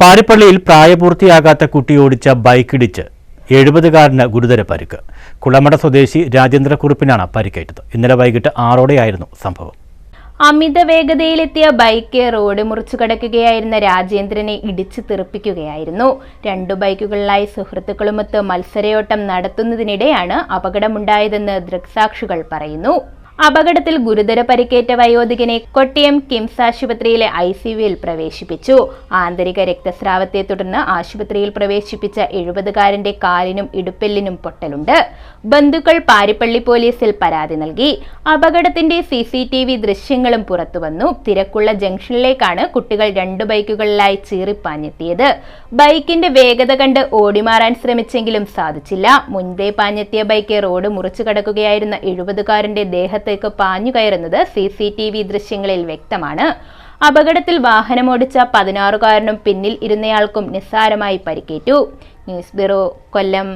പാരിപ്പള്ളിയിൽ പ്രായപൂർത്തിയാകാത്ത കുട്ടി ഓടിച്ച ബൈക്കിടിച്ച് എഴുപതുകാരന് ഗുരുതര പരിക്ക്. കുളമട സ്വദേശി രാജേന്ദ്രക്കുറുപ്പിനാണ് പരിക്കേറ്റത്. ഇന്നലെ വൈകിട്ട് ആറോടെയായിരുന്നു സംഭവം. അമിത വേഗതയിലെത്തിയ ബൈക്ക് റോഡ് മുറിച്ചു കടക്കുകയായിരുന്ന രാജേന്ദ്രനെ ഇടിച്ചു തെറിപ്പിക്കുകയായിരുന്നു. രണ്ടു ബൈക്കുകളിലായി സുഹൃത്തുക്കളുമൊത്ത് മത്സരയോട്ടം നടത്തുന്നതിനിടെയാണ് അപകടമുണ്ടായതെന്ന് ദൃക്സാക്ഷികൾ പറയുന്നു. അപകടത്തിൽ ഗുരുതര പരിക്കേറ്റ വയോധികനെ കൊട്ടിയം കിംസ് ആശുപത്രിയിലെ ഐ സിയുവിൽ പ്രവേശിപ്പിച്ചു. ആന്തരിക രക്തസ്രാവത്തെ തുടർന്ന് ആശുപത്രിയിൽ പ്രവേശിപ്പിച്ച എഴുപതുകാരന്റെ കാലിനും ഇടുപ്പെല്ലിനും പൊട്ടലുണ്ട്. ബന്ധുക്കൾ പാരിപ്പള്ളി പോലീസിൽ പരാതി നൽകി. അപകടത്തിന്റെ സി സി ടി വി ദൃശ്യങ്ങളും പുറത്തുവന്നു. തിരക്കുള്ള ജംഗ്ഷനിലേക്കാണ് കുട്ടികൾ രണ്ടു ബൈക്കുകളിലായി ചീറിപ്പാഞ്ഞെത്തിയത്. ബൈക്കിന്റെ വേഗത കണ്ട് ഓടിമാറാൻ ശ്രമിച്ചെങ്കിലും സാധിച്ചില്ല. മുൻപേ പാഞ്ഞെത്തിയ ബൈക്ക് റോഡ് മുറിച്ചു കടക്കുകയായിരുന്ന എഴുപതുകാരന്റെ ദേഹത്തേക്ക് പാഞ്ഞു കയറുന്നത് സി സി ടി വി ദൃശ്യങ്ങളിൽ വ്യക്തമാണ്. അപകടത്തിൽ വാഹനമോടിച്ച പതിനാറുകാരനും പിന്നിൽ ഇരുന്നയാൾക്കും നിസ്സാരമായി പരിക്കേറ്റു. News bureau Kollam.